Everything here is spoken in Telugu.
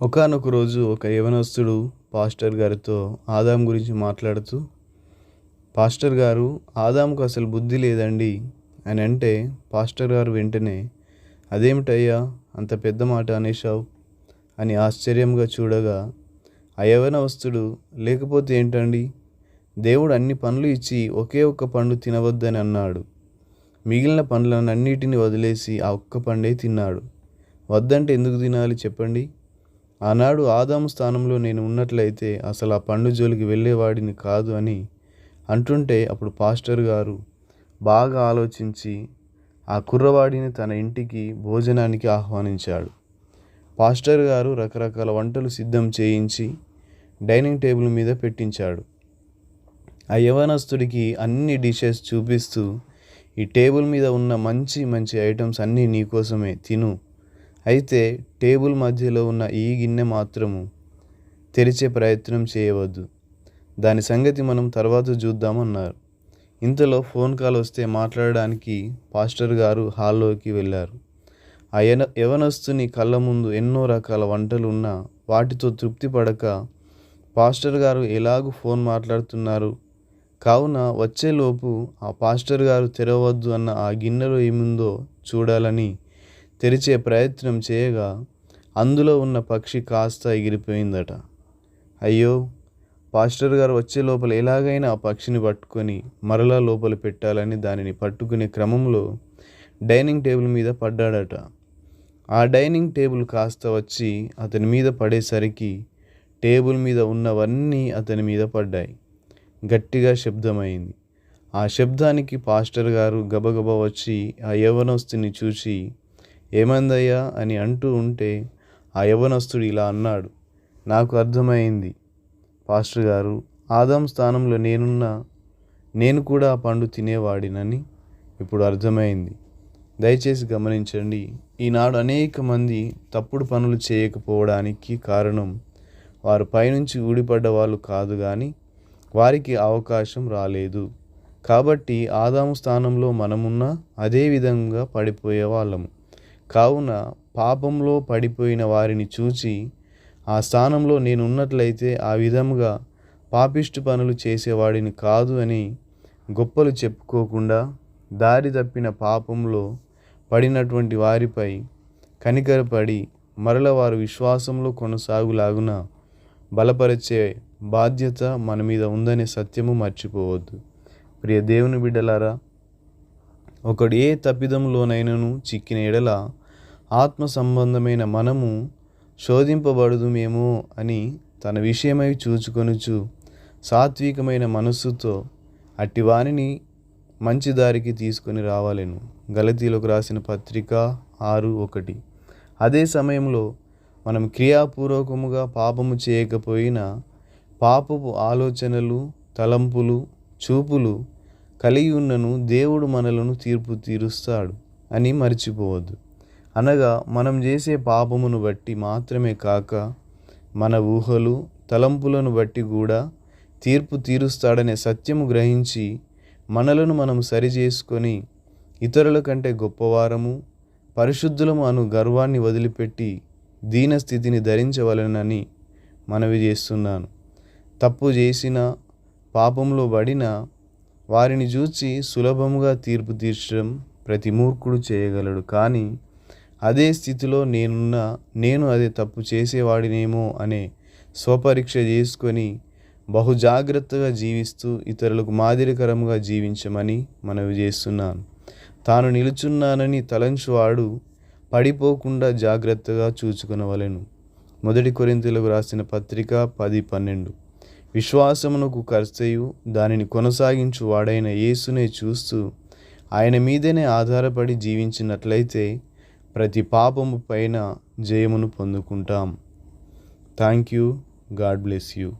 ఒకానొక రోజు ఒక యవనస్తుడు పాస్టర్ గారితో ఆదాం గురించి మాట్లాడుతూ పాస్టర్ గారు ఆదాంకు అసలు బుద్ధి లేదండి అని అంటే పాస్టర్ గారు వెంటనే అదేమిటయ్యా అంత పెద్ద మాట అనేశావు అని ఆశ్చర్యంగా చూడగా ఆ యవనవస్తుడు లేకపోతే ఏంటండి? దేవుడు అన్ని పనులు ఇచ్చి ఒకే ఒక్క పండు తినవద్దని అన్నాడు. మిగిలిన పండ్లన్నిటిని వదిలేసి ఆ ఒక్క పండే తిన్నాడు. వద్దంటే ఎందుకు తినాలి చెప్పండి? ఆనాడు ఆదాము స్థానంలో నేను ఉన్నట్లయితే అసలు ఆ పండు జోలికి వెళ్ళేవాడిని కాదు అని అంటుంటే అప్పుడు పాస్టర్ గారు బాగా ఆలోచించి ఆ కుర్రవాడిని తన ఇంటికి భోజనానికి ఆహ్వానించాడు. పాస్టర్ గారు రకరకాల వంటలు సిద్ధం చేయించి డైనింగ్ టేబుల్ మీద పెట్టించాడు. ఆ యవనస్తుడికి అన్ని డిషెస్ చూపిస్తూ ఈ టేబుల్ మీద ఉన్న మంచి మంచి ఐటమ్స్ అన్నీ నీకోసమే తిను. అయితే టేబుల్ మధ్యలో ఉన్న ఈ గిన్నె మాత్రము తెరిచే ప్రయత్నం చేయవద్దు. దాని సంగతి మనం తర్వాత చూద్దామన్నారు. ఇంతలో ఫోన్ కాల్ వస్తే మాట్లాడడానికి పాస్టర్ గారు హాల్లోకి వెళ్ళారు. ఆ యన యవనస్తుని కళ్ళ ముందు ఎన్నో రకాల వంటలు ఉన్నా వాటితో తృప్తి పడక పాస్టర్ గారు ఎలాగూ ఫోన్ మాట్లాడుతున్నారు? కావున వచ్చేలోపు ఆ పాస్టర్ గారు తెరవద్దు అన్న ఆ గిన్నెలో ఏముందో చూడాలని తెరిచే ప్రయత్నం చేయగా అందులో ఉన్న పక్షి కాస్త ఎగిరిపోయిందట. అయ్యో! పాస్టర్ గారు వచ్చే లోపల ఎలాగైనా ఆ పక్షిని పట్టుకొని మరలా లోపల పెట్టాలని దానిని పట్టుకునే క్రమంలో డైనింగ్ టేబుల్ మీద పడ్డాడట. ఆ డైనింగ్ టేబుల్ కాస్త వచ్చి అతని మీద పడేసరికి టేబుల్ మీద ఉన్నవన్నీ అతని మీద పడ్డాయి. గట్టిగా శబ్దమైంది. ఆ శబ్దానికి పాస్టర్ గారు గబగబా వచ్చి ఆ యవనస్తుని చూసి ఏమందయ్యా అని అంటూ ఉంటే ఆ యవనస్తుడు ఇలా అన్నాడు నాకు అర్థమైంది. పాస్టర్ గారు ఆదాం స్థానంలో నేనున్న నేను కూడా ఆ పండు తినేవాడినని ఇప్పుడు అర్థమైంది. దయచేసి గమనించండి ఈనాడు అనేక మంది తప్పుడు పనులు చేయకపోవడానికి కారణం వారు పైనుంచి ఊడిపడ్డ వాళ్ళు కాదు కానీ వారికి అవకాశం రాలేదు. కాబట్టి ఆదాము స్థానంలో మనమున్న అదే విధంగా పడిపోయే వాళ్ళము కావున పాపంలో పడిపోయిన వారిని చూచి ఆ స్థానంలో నేను ఉన్నట్లయితే ఆ విధముగా పాపిష్టి పనులు చేసేవాడిని కాదు అని గొప్పలు చెప్పుకోకుండా దారి తప్పిన పాపంలో పడినటువంటి వారిపై కనికరపడి మరల వారు విశ్వాసంలో కొనసాగులాగున బలపరిచే బాధ్యత మన మీద ఉందనే సత్యము మర్చిపోవద్దు. ప్రియ దేవుని బిడ్డలారా ఒకడు ఏ తప్పిదంలోనైనను చిక్కిన ఎడల ఆత్మ సంబంధమైన మనము శోధింపబడుదుమేమో అని తన విషయమై చూచుకొనుచు సాత్వికమైన మనస్సుతో అట్టివానిని మంచి దారికి తీసుకొని రావాలను. గలతీలకు రాసిన పత్రిక ఆరు ఒకటి. అదే సమయంలో మనం క్రియాపూర్వకముగా పాపము చేయకపోయినా పాపపు ఆలోచనలు తలంపులు చూపులు కలిగి ఉన్నను దేవుడు మనలను తీర్పు తీరుస్తాడు అని మర్చిపోవద్దు. అనగా మనం చేసే పాపమును బట్టి మాత్రమే కాక మన ఊహలు తలంపులను బట్టి కూడా తీర్పు తీరుస్తాడనే సత్యము గ్రహించి మనలను మనం సరిచేసుకొని ఇతరుల కంటే గొప్పవారము పరిశుద్ధులము అను గర్వాన్ని వదిలిపెట్టి దీన స్థితిని ధరించవలనని మనవి చేస్తున్నాను. తప్పు చేసిన పాపంలో పడిన వారిని చూచి సులభముగా తీర్పు తీర్చడం ప్రతి మూర్ఖుడు చేయగలడు. కానీ అదే స్థితిలో నేనున్న నేను అదే తప్పు చేసేవాడినేమో అనే స్వపరీక్ష చేసుకొని బహు జాగ్రత్తగా జీవిస్తూ ఇతరులకు మాదిరికరంగా జీవించమని మనవి చేస్తున్నాను. తాను నిలుచున్నానని తలంచువాడు పడిపోకుండా జాగ్రత్తగా చూచుకునవలెను. మొదటి కొరింతలకు రాసిన పత్రిక పది పన్నెండు. విశ్వాసమునకు కర్తయు దానిని కొనసాగించు వాడైన యేసునే చూస్తూ ఆయన మీదనే ఆధారపడి జీవించినట్లయితే ప్రతి పాపము పైన జయమును పొందుకుంటాం. Thank you God bless you